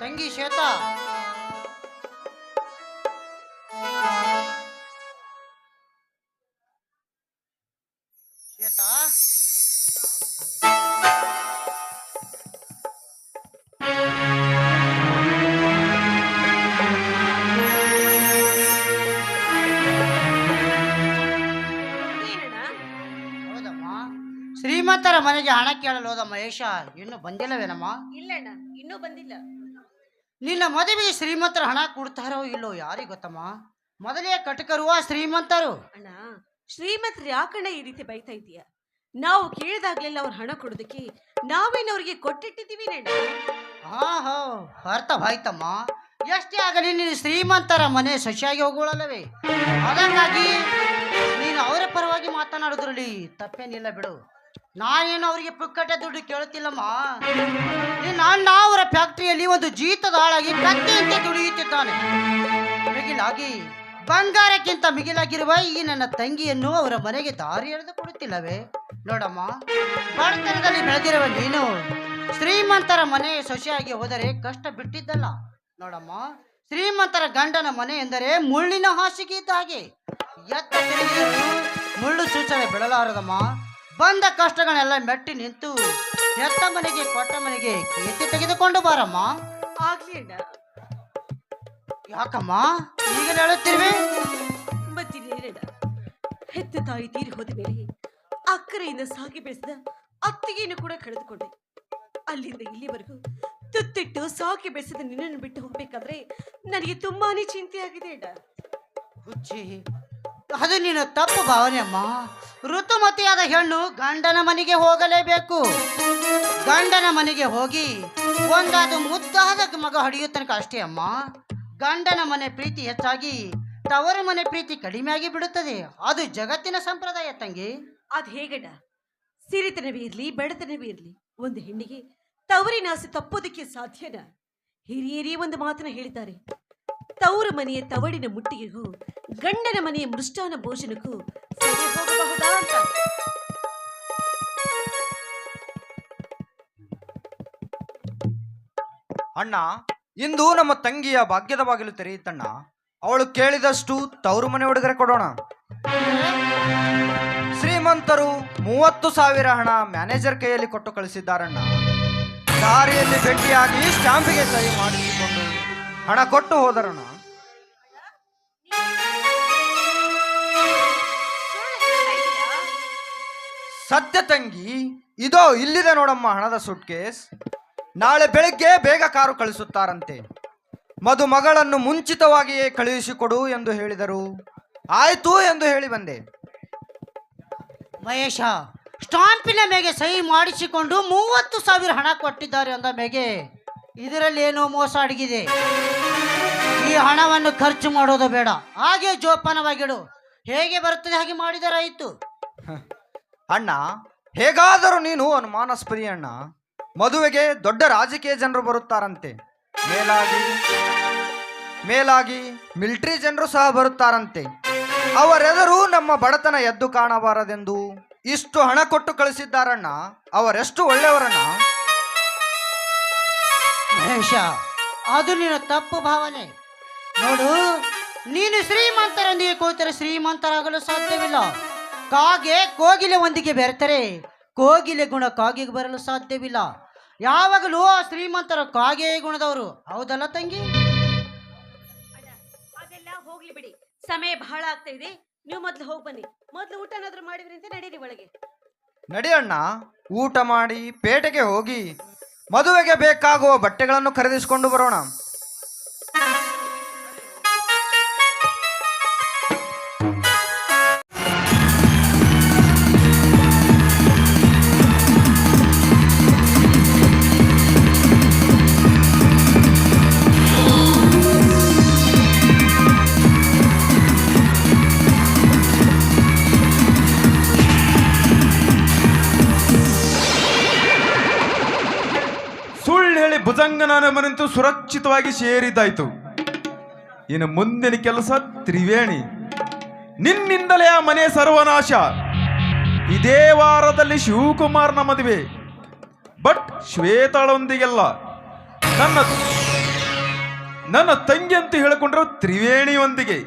ತಂಗಿ ಶ್ವೇತಾ. ಶ್ವೇತಾ? ಶ್ರೀಮಂತರ ಮನೆಗೆ ಹಣ ಕೇಳಲು ಹೋದ ಮಹೇಶ ಇನ್ನು ಬಂದಿಲ್ಲವೇನಮ್ಮ? ಇಲ್ಲಣ್ಣ ಇನ್ನೂ ಬಂದಿಲ್ಲ. ನಿನ್ನ ಮದುವೆಗೆ ಶ್ರೀಮಂತರ ಹಣ ಕೊಡ್ತಾರೋ ಇಲ್ಲೋ ಯಾರಿಗೆ ಗೊತ್ತಮ್ಮ? ಮೊದಲೇ ಕಟಕರುವ ಶ್ರೀಮಂತರು. ಅಣ್ಣ ಶ್ರೀಮಂತರು ಯಾಕಣ್ಣ ಈ ರೀತಿ ಬೈತಾ ಇದೀಯ ನಾವು ಕೇಳಿದಾಗ್ಲೆಲ್ಲ ಅವ್ರ ಹಣ ಕೊಡೋದಕ್ಕೆ ನಾವೇನು ಅವ್ರಿಗೆ ಕೊಟ್ಟಿಟ್ಟಿದ್ದೀವಿ ಅಣ್ಣ ಹಾ ಹೋ ಅರ್ಥವಾಯ್ತಮ್ಮ. ಎಷ್ಟೇ ಆಗಲಿ ನೀನು ಶ್ರೀಮಂತರ ಮನೆ ಸೊಸೆಯಾಗಿ ಹೋಗೋಳಲ್ಲವೇ ಅದಕ್ಕಾಗಿ ನೀನು ಅವರ ಪರವಾಗಿ ಮಾತನಾಡೋದ್ರಲ್ಲಿ ತಪ್ಪೇನಿಲ್ಲ ಬಿಡು. ನಾನೇನು ಅವರಿಗೆ ಪುಕ್ಕಟೆ ದುಡ್ಡು ಕೇಳುತ್ತಿಲ್ಲಮ್ಮ ನನ್ನ ಅವರ ಫ್ಯಾಕ್ಟ್ರಿಯಲ್ಲಿ ಒಂದು ಜೀತದ ಹಾಳಾಗಿ ಕತ್ತೆಯಂತೆ ದುಡಿಯುತ್ತಿದ್ದಾನೆ. ಮಿಗಿಲಾಗಿ ಬಂಗಾರಕ್ಕಿಂತ ಮಿಗಿಲಾಗಿರುವ ಈ ನನ್ನ ತಂಗಿಯನ್ನು ಅವರ ಮನೆಗೆ ದಾರಿ ಎಳೆದು ಕೊಡುತ್ತಿಲ್ಲವೇ? ನೋಡಮ್ಮ, ಬಡತನದಲ್ಲಿ ಬೆಳೆದಿರುವ ನೀನು ಶ್ರೀಮಂತರ ಮನೆ ಸೊಸೆಯಾಗಿ ಹೋದರೆ ಕಷ್ಟ ಬಿಟ್ಟಿದ್ದಲ್ಲ. ನೋಡಮ್ಮ, ಶ್ರೀಮಂತರ ಗಂಡನ ಮನೆ ಎಂದರೆ ಮುಳ್ಳಿನ ಹಾಸಿಗೆ ಇದ್ದ ಹಾಗೆ. ಎತ್ತ ಮುಳ್ಳು ಸೂಚನೆ ಬಿಡಲಾರದಮ್ಮ. ಬಂದ ಕಷ್ಟಗಳೆಲ್ಲ ಮೆಟ್ಟಿ ನಿಂತು ಎತ್ತ ಮನೆಗೆ ಕೊಟ್ಟ ಮನೆಗೆ ಕೀರ್ತಿ ತೆಗೆದುಕೊಂಡು ಬಾರಮ್ಮ. ಆಗ್ಲಿ ಅಣ್ಣ ಯಾಕಮ್ಮ? ಈಗ ಹೇಳುತ್ತಿರುವೆ ಮತ್ತಿನ್ನೇನಣ್ಣ ಹೆತ್ತ ತಾಯಿ ತೀರಿ ಹೋದ ಮೇಲೆ ಅಕ್ಕರೆಯಿಂದ ಸಾಗಿ ಬೆಳೆಸಿದ ಅತ್ತಿಗೆಯನ್ನು ಕೂಡ ಕಳೆದುಕೊಂಡೆ. ಅಲ್ಲಿಂದ ಇಲ್ಲಿವರೆಗೂ ತುತ್ತಿಟ್ಟು ಸಾಕಿ ಬೆಳೆಸಿದ ನಿನ್ನನ್ನು ಬಿಟ್ಟು ಹೋಗ್ಬೇಕಾದ್ರೆ ನನಗೆ ತುಂಬಾನೇ ಚಿಂತೆ ಆಗಿದೆ ಅಣ್ಣ. ಹುಚ್ಚಿ ಅದು ನೀನು ತಪ್ಪು ಭಾವನೆ ಅಮ್ಮ. ಋತುಮತಿಯಾದ ಹೆಣ್ಣು ಗಂಡನ ಮನೆಗೆ ಹೋಗಲೇಬೇಕು. ಗಂಡನ ಮನೆಗೆ ಹೋಗಿ ಒಂದಾದ ಮುದ್ದಾದ ಮಗ ಹಡಿಯೋ ಅಷ್ಟೇ ಅಮ್ಮ. ಗಂಡನ ಮನೆ ಪ್ರೀತಿ ಹೆಚ್ಚಾಗಿ ತವರ ಮನೆ ಪ್ರೀತಿ ಕಡಿಮೆಯಾಗಿ ಬಿಡುತ್ತದೆ. ಅದು ಜಗತ್ತಿನ ಸಂಪ್ರದಾಯ ತಂಗಿ. ಅದು ಹೇಗಡ ಸಿರಿತನವೇ ಇರಲಿ, ಬಡತನವೇ ಇರಲಿ, ಒಂದು ಹೆಣ್ಣಿಗೆ ತವರಿನ ಆಸೆ ತಪ್ಪೋದಕ್ಕೆ ಸಾಧ್ಯನಾ? ಹಿರಿಯರೇ ಒಂದು ಮಾತನ್ನ ಹೇಳಿದ್ದಾರೆ. ತವರು ಮನೆಯ ತವಡಿನ ಮುಟ್ಟಿಗೆಗೂ, ಗಂಡನ ಮನೆಯ ಮೃಷ್ಟಾನ ಭೋಜನಕ್ಕೂ ಅಣ್ಣ, ಇಂದು ನಮ್ಮ ತಂಗಿಯ ಭಾಗ್ಯದ ಬಾಗಿಲು ತೆರೆಯುತ್ತಣ್ಣ ಅವಳು ಕೇಳಿದಷ್ಟು ತವರು ಮನೆ ಹುಡುಗರೆ ಕೊಡೋಣ. ಶ್ರೀಮಂತರು ಮೂವತ್ತು ಸಾವಿರ ಹಣ ಮ್ಯಾನೇಜರ್ ಕೈಯಲ್ಲಿ ಕೊಟ್ಟು ಕಳಿಸಿದ್ದಾರಣ್ಣ. ದಾರಿಯಲ್ಲಿ ಭೇಟಿಯಾಗಿ ಸ್ಟಾಂಪಿಗೆ ಸಹಿ ಮಾಡಿಸಿಕೊಂಡು ಹಣ ಕೊಟ್ಟು ಹೋದರಣ. ಸತ್ಯ ತಂಗಿ, ಇದೋ ಇಲ್ಲಿದೆ ನೋಡಮ್ಮ ಹಣದ ಸೂಟ್ ಕೇಸ್ ನಾಳೆ ಬೆಳಿಗ್ಗೆ ಬೇಗ ಕಾರು ಕಳಿಸುತ್ತಾರಂತೆ. ಮದುಮಗಳನ್ನು ಮುಂಚಿತವಾಗಿಯೇ ಕಳುಹಿಸಿಕೊಡು ಎಂದು ಹೇಳಿದರು. ಆಯ್ತು ಎಂದು ಹೇಳಿ ಬಂದೆ. ಮಹೇಶ, ಸ್ಟಾಂಪಿನ ಮೇಗೆ ಸಹಿ ಮಾಡಿಸಿಕೊಂಡು ಮೂವತ್ತು ಸಾವಿರ ಹಣ ಕೊಟ್ಟಿದ್ದಾರೆ ಅಂದ ಮೇಗೆ. ಇದರಲ್ಲಿ ಏನೋ ಮೋಸ ಅಡಗಿದೆ. ಈ ಹಣವನ್ನು ಖರ್ಚು ಮಾಡೋದು ಬೇಡ. ಹಾಗೆ ಜೋಪಾನವಾಗಿಡು. ಹೇಗೆ ಬರುತ್ತದೆ ಹಾಗೆ ಮಾಡಿದರಾಯಿತು ಅಣ್ಣ, ಹೇಗಾದರೂ ನೀನು ಅನುಮಾನಸ್ಪರಿ ಅಣ್ಣ. ಮದುವೆಗೆ ದೊಡ್ಡ ರಾಜಕೀಯ ಜನರು ಬರುತ್ತಾರಂತೆ. ಮೇಲಾಗಿ ಮೇಲಾಗಿ ಮಿಲಿಟರಿ ಜನರು ಸಹ ಬರುತ್ತಾರಂತೆ. ಅವರೆಲ್ಲರೂ ನಮ್ಮ ಬಡತನ ಎದ್ದು ಕಾಣಬಾರದೆಂದು ಇಷ್ಟು ಹಣ ಕೊಟ್ಟು ಕಳಿಸಿದ್ದಾರಣ್ಣ. ಅವರೆಷ್ಟು ಒಳ್ಳೆಯವರಣ್ಣ. ಮಹೇಶ ಅದು ನಿನ್ನ ತಪ್ಪು ಭಾವನೆ. ನೋಡು ನೀನು ಶ್ರೀಮಂತರೊಂದಿಗೆ ಕೂತರೆ ಶ್ರೀಮಂತರಾಗಲು ಸಾಧ್ಯವಿಲ್ಲ. ಕಾಗೆ ಕೋಗಿಲೆ ಒಂದಿಗೆ ಬೆರೆತರೆ ಕೋಗಿಲೆ ಗುಣ ಕಾಗೆಗೆ ಬರಲು ಸಾಧ್ಯವಿಲ್ಲ. ಯಾವಾಗಲೂ ಆ ಶ್ರೀಮಂತರ ಕಾಗೆ ಗುಣದವರು. ಹೌದಲ್ಲ ತಂಗಿ? ಅದೆಲ್ಲ ಹೋಗ್ಲಿ ಬಿಡಿ. ಸಮಯ ಬಹಳ ಆಗ್ತಾ ಇದೆ. ನೀವು ಮೊದ್ಲು ಹೋಗಿ ಬನ್ನಿ. ಮೊದ್ಲು ಊಟನಾದ್ರೂ ಮಾಡಿದ್ರಿ ಅಂತ ನಡೀರಿ ಒಳಗೆ. ನಡಿಯಣ್ಣ ಊಟ ಮಾಡಿ ಪೇಟೆಗೆ ಹೋಗಿ. ಮದುವೆಗೆ ಬೇಕಾಗುವ ಬಟ್ಟೆಗಳನ್ನು ಖರೀದಿಸಿಕೊಂಡು ಬರೋಣ. ಭುಜಂಗನ ಮನೆಂತೂ ಸುರಕ್ಷಿತವಾಗಿ ಸೇರಿದ್ದಾಯ್ತು. ಇನ್ನು ಮುಂದಿನ ಕೆಲಸ ತ್ರಿವೇಣಿ. ನಿನ್ನಿಂದಲೇ ಆ ಮನೆ ಸರ್ವನಾಶ. ಇದೇ ವಾರದಲ್ಲಿ ಶಿವಕುಮಾರ್ನ ಮದುವೆ. ಬಟ್ ಶ್ವೇತಾಳೊಂದಿಗೆಲ್ಲ. ನನ್ನ ನನ್ನ ತಂಗಿ ಅಂತ ಹೇಳಿಕೊಂಡ್ರು ತ್ರಿವೇಣಿಯೊಂದಿಗೆ.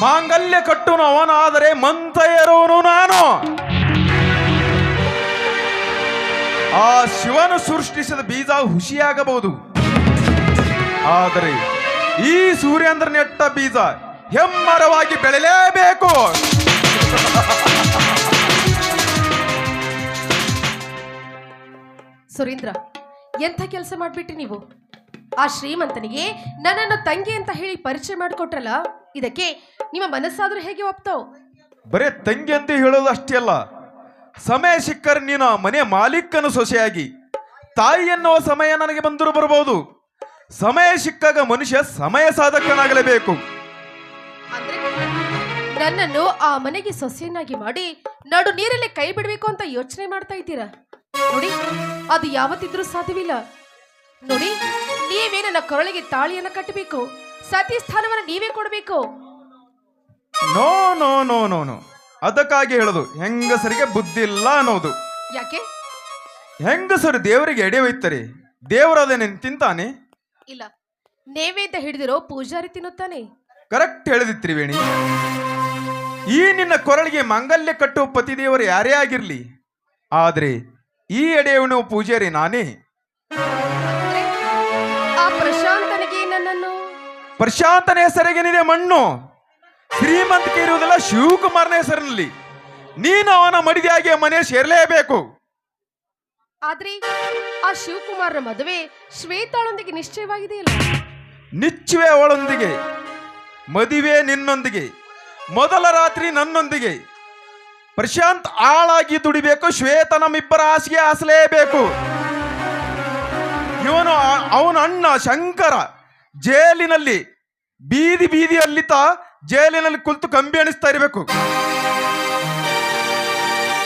ಮಾಂಗಲ್ಯ ಕಟ್ಟುನು ಅವನಾದರೆ ಮಂತ ಏರುವನು ನಾನು. ಆ ಶಿವನು ಸೃಷ್ಟಿಸಿದ ಬೀಜ ಹುಷಿಯಾಗಬಹುದು ಆದರೆ ಈ ಸೂರ್ಯೇಂದ್ರ ನೆಟ್ಟ ಬೀಜ ಹೆಮ್ಮರವಾಗಿ ಬೆಳೆಯಲೇಬೇಕು. ಸುರೇಂದ್ರ ಎಂಥ ಕೆಲಸ ಮಾಡ್ಬಿಟ್ಟಿ ನೀವು? ಆ ಶ್ರೀಮಂತನಿಗೆ ನನ್ನನ್ನು ತಂಗಿ ಅಂತ ಹೇಳಿ ಪರಿಚಯ ಮಾಡಿಕೊಟ್ರಲ್ಲ ಇದಕ್ಕೆ ನಿಮ್ಮ ಮನಸ್ಸಾದ್ರೂ ಹೇಗೆ ಒಪ್ತಾವ್ ಬರೇ ತಂಗಿ ಅಂತ ಹೇಳೋದು ಅಷ್ಟೇ ಅಲ್ಲ ಸಮಯ ಸಿಕ್ಕರೆ ನೀನು ಮನೆ ಮಾಲೀಕನ ಸೊಸೆಯಾಗಿ. ತಾಯಿ ಎನ್ನುವ ಸಮಯ ನನಗೆ ಬಂದರೂ ಬರಬಹುದು. ಸಮಯ ಸಿಕ್ಕಾಗ ಮನುಷ್ಯ ಸಮಯ ಸಾಧಕನಾಗಲೇಬೇಕು. ನನ್ನನ್ನು ಆ ಮನೆಗೆ ಸೊಸೆಯನ್ನಾಗಿ ಮಾಡಿ ನಡು ನೀರಲ್ಲಿ ಕೈ ಬಿಡಬೇಕು ಅಂತ ಯೋಚನೆ ಮಾಡ್ತಾ ಇದ್ದೀರಾ? ನೋಡಿ ಅದು ಯಾವತ್ತಿದ್ರೂ ಸಾಧ್ಯವಿಲ್ಲ. ನೋಡಿ ನೀವೇ ನನ್ನ ಕೊರಳಿಗೆ ತಾಳಿಯನ್ನು ಕಟ್ಟಬೇಕು. ಸತಿ ಸ್ಥಾನವನ್ನು ನೀವೇ ಕೊಡಬೇಕು. No no no no no. ಅದಕ್ಕಾಗಿ ಹೇಳೋದು ಹೆಂಗಸರಿಗೆ ಬುದ್ಧಿ ಇಲ್ಲ ಅನ್ನೋದು. ಯಾಕೆ? ಹೆಂಗಸರು ದೇವರಿಗೆ ಎಡೆ ಒಯ್ತಾರೆ? ದೇವರದೇನೇನು ತಿಂತಾನೆ? ಇಲ್ಲ. ನೈವೇದ್ಯ ಹಿಡಿದಿರೋ ಪೂಜಾರಿ ತಿನ್ನುತ್ತಾನೆ? ಕರೆಕ್ಟ್ ಹೇಳಿದಿ ತ್ರಿವೇಣಿ. ಈ ನಿನ್ನ ಕೊರಳಿಗೆ ಮಾಂಗಲ್ಯ ಕಟ್ಟುವ ಪತಿದೇವರು ಯಾರೇ ಆಗಿರ್ಲಿ ಆದ್ರೆ ಈ ಎಡೆಯವನು ಪೂಜಾರಿ ನಾನೇ. ಅಂದ್ರೆ ಆ ಪ್ರಶಾಂತನಿಗೆ ನನ್ನನ್ನು? ಪ್ರಶಾಂತನ ಹೆಸರಿಗೇನಿದೆ ಮಣ್ಣು. ಶ್ರೀಮಂತಿಕೆ ಇರುವುದಿಲ್ಲ ಶಿವಕುಮಾರನ ಹೆಸರಿನಲ್ಲಿ. ನೀನು ಅವನ ಮಡಿದಿಯಾಗಿ ಮನೆ ಸೇರಲೇಬೇಕು. ಆದ್ರೆ ಆ ಶಿವಕುಮಾರನ ಮದುವೆ ಶ್ವೇತಾಳೊಂದಿಗೆ ನಿಶ್ಚಯವಾಗಿದೆಯಲ್ಲ? ನಿಚ್ಚುವೆ ಅವಳೊಂದಿಗೆ ಮದುವೆ ನಿನ್ನೊಂದಿಗೆ ಮೊದಲ ರಾತ್ರಿ ನನ್ನೊಂದಿಗೆ. ಪ್ರಶಾಂತ್ ಆಳಾಗಿ ದುಡಿಬೇಕು ಶ್ವೇತ ನಮ್ಮಿಬ್ಬರ ಹಾಸಿಗೆ ಹಾಸಲೇಬೇಕು. ಇವನು ಅವನ ಅಣ್ಣ ಶಂಕರ ಜೈಲಿನಲ್ಲಿ ಬೀದಿ ಬೀದಿಯಲ್ಲಿತ ಜೈಲಿನಲ್ಲಿ ಕುಳಿತು ಕಂಬಿ ಅಣಿಸ್ತಾ ಇರಬೇಕು.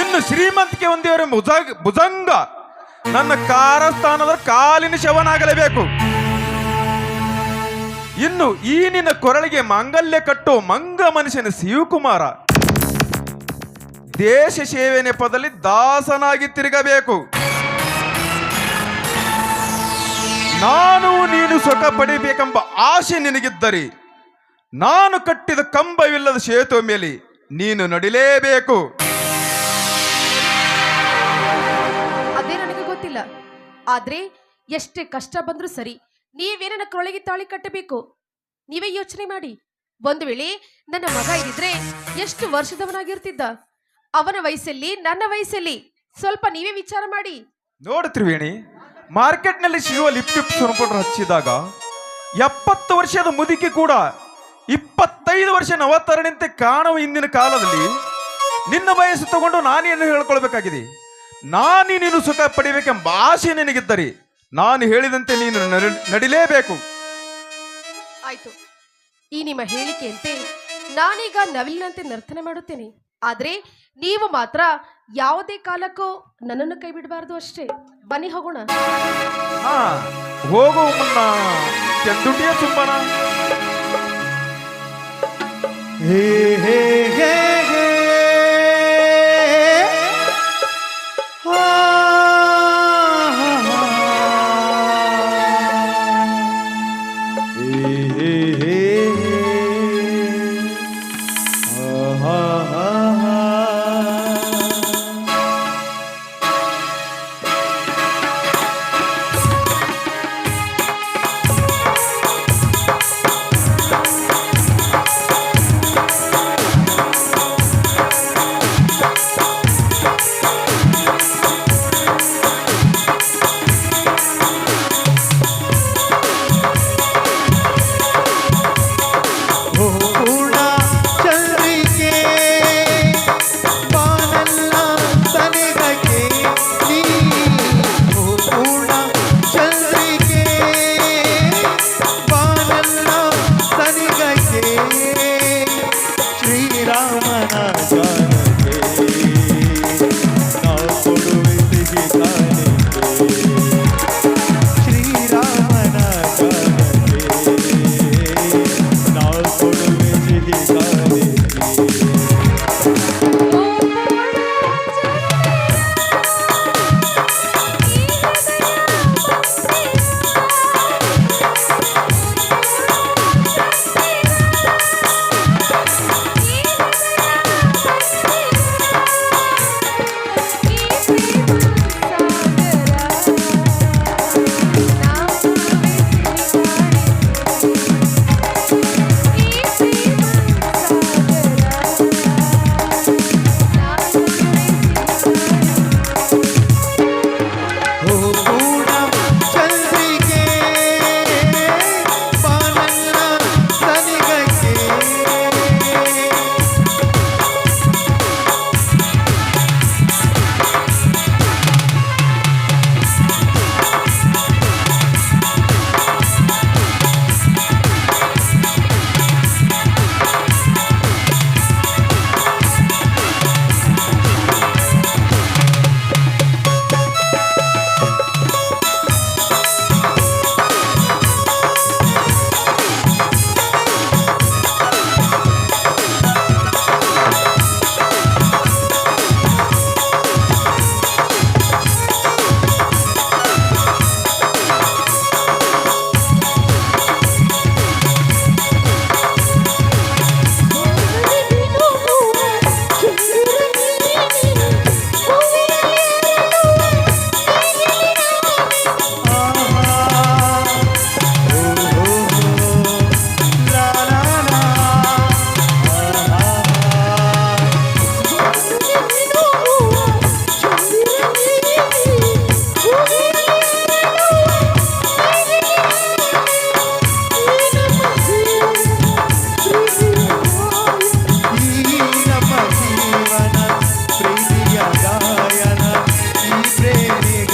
ಇನ್ನು ಶ್ರೀಮಂತಿಕೆ ಹೊಂದಿಯವರ ಭುಜಂಗ ಭುಜಂಗ. ನನ್ನ ಕಾರಸ್ಥಾನದ ಕಾಲಿನ ಶವನಾಗಲೇಬೇಕು. ಇನ್ನು ಈ ನಿನ್ನ ಕೊರಳಿಗೆ ಮಾಂಗಲ್ಯ ಕಟ್ಟೋ ಮಂಗ ಮನುಷ್ಯನ ಶಿವಕುಮಾರ. ದೇಶ ಸೇವೆ ನೆಪದಲ್ಲಿ ದಾಸನಾಗಿ ತಿರುಗಬೇಕು. ನಾನು ನೀನು ಸುಖ ಪಡಿಬೇಕೆಂಬ ಆಸೆ ನಿನಗಿದ್ದರೆ ನಾನು ಕಟ್ಟಿದ ಕಂಬವಿಲ್ಲದ ಸೇತುವೆ ಮೇಲೆ ನೀನು ನಡಿಲೇಬೇಕು. ಅದೇ ನನಗೆ ಗೊತ್ತಿಲ್ಲ. ಆದ್ರೆ ಎಷ್ಟೇ ಕಷ್ಟ ಬಂದ್ರೂ ಸರಿ ನೀವೇ ನನ್ನ ಕೊರಳಿಗೆ ತಾಳಿ ಕಟ್ಟಬೇಕು? ನೀವೇ ಯೋಚನೆ ಮಾಡಿ. ಒಂದು ವೇಳೆ ನನ್ನ ಮಗ ಇದ್ರೆ ಎಷ್ಟು ವರ್ಷದವನಾಗಿರ್ತಿದ್ದ? ಅವನ ವಯಸ್ಸಲ್ಲಿ ನನ್ನ ವಯಸ್ಸಲ್ಲಿ ಸ್ವಲ್ಪ ನೀವೇ ವಿಚಾರ ಮಾಡಿ. ನೋಡು ತ್ರಿವೇಣಿ ಮಾರ್ಕೆಟ್ನಲ್ಲಿ ಸಿಗುವ ಲಿಪ್ ಟಿಪ್ ಸುರ್ಪೌಡರ್ ಹಚ್ಚಿದಾಗ ಎಪ್ಪತ್ತು ವರ್ಷದ ಮುದುಕಿ ಕೂಡ ಇಪ್ಪತ್ತೈದು ವರ್ಷ ನವತರಣಿಂತೆ ಕಾಣುವ ಇಂದಿನ ಕಾಲದಲ್ಲಿ ನಿನ್ನ ವಯಸ್ಸು ತಗೊಂಡು ನಾನೇನು ಹೇಳ್ಕೊಳ್ಬೇಕಾಗಿದೆ. ನಾನು ನೀನು ಸುಖ ಪಡಿಬೇಕೆಂಬ ಆಸೆ ನಿನಗಿದ್ದರೆ ನಾನು ಹೇಳಿದಂತೆ ನೀನು ನಡೆ- ನಡಿಲೇಬೇಕು. ಆಯ್ತು. ಈ ನಿಮ್ಮ ಹೇಳಿಕೆಯಂತೆ ನಾನೀಗ ನವಿಲಿನಂತೆ ನರ್ತನೆ ಮಾಡುತ್ತೇನೆ. ಆದರೆ ನೀವು ಮಾತ್ರ ಯಾವುದೇ ಕಾಲಕ್ಕೂ ನನ್ನನ್ನು ಕೈ ಬಿಡಬಾರದು ಅಷ್ಟೇ. ಬನ್ನಿ ಹೋಗೋಣ. ಹಾ ಹೋಗುವ ಮುನ್ನ ಚಂದುಟಿಯ ಸುಮ್ಮನ ಹೇ ಹೇ ಹೇ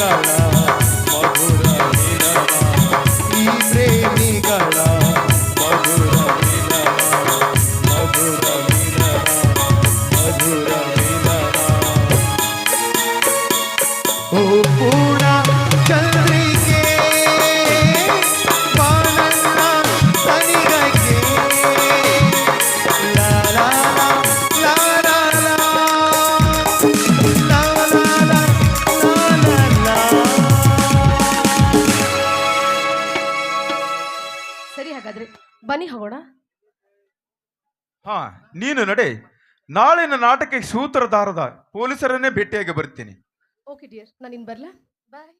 Clara. ಬನ್ನಿ ಹೋಗೋಣ. ಹಾ ನೀನು ನಡೆ. ನಾಳಿನ ನಾಟಕಕ್ಕೆ ಸೂತ್ರಧಾರದ ಪೊಲೀಸರನ್ನೇ ಭೇಟಿಯಾಗಿ ಬರ್ತೀನಿ. ಓಕೆ ಡಿಯರ್ ನಾನು ಇನ್ನು ಬರ್ಲಾ? ಬಾಯ್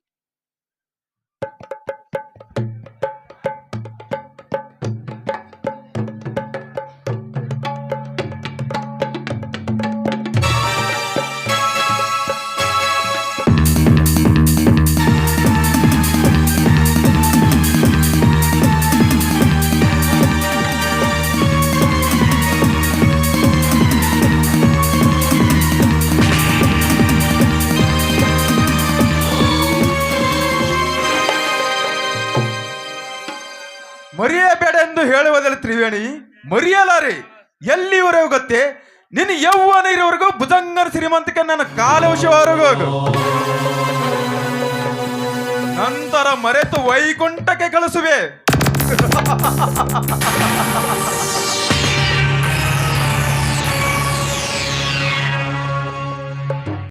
ಮರೆಯಬೇಡ ಎಂದು ಹೇಳುವುದಿಲ್ಲ ತ್ರಿವೇಣಿ, ಮರೆಯಲಾರಿ, ಎಲ್ಲಿವರೆಗೂ ಗೊತ್ತೇ? ನಿನ್ನ ಯೌವನ ಇರೋವರೆಗೂ ಭುಜಂಗನ ಶ್ರೀಮಂತಿಕೆ ನನ್ನ ಕಾಲವಶವರೆಗೂ ನಂತರ ಮರೆತು ವೈಕುಂಠಕ್ಕೆ ಕಳಿಸುವೆ.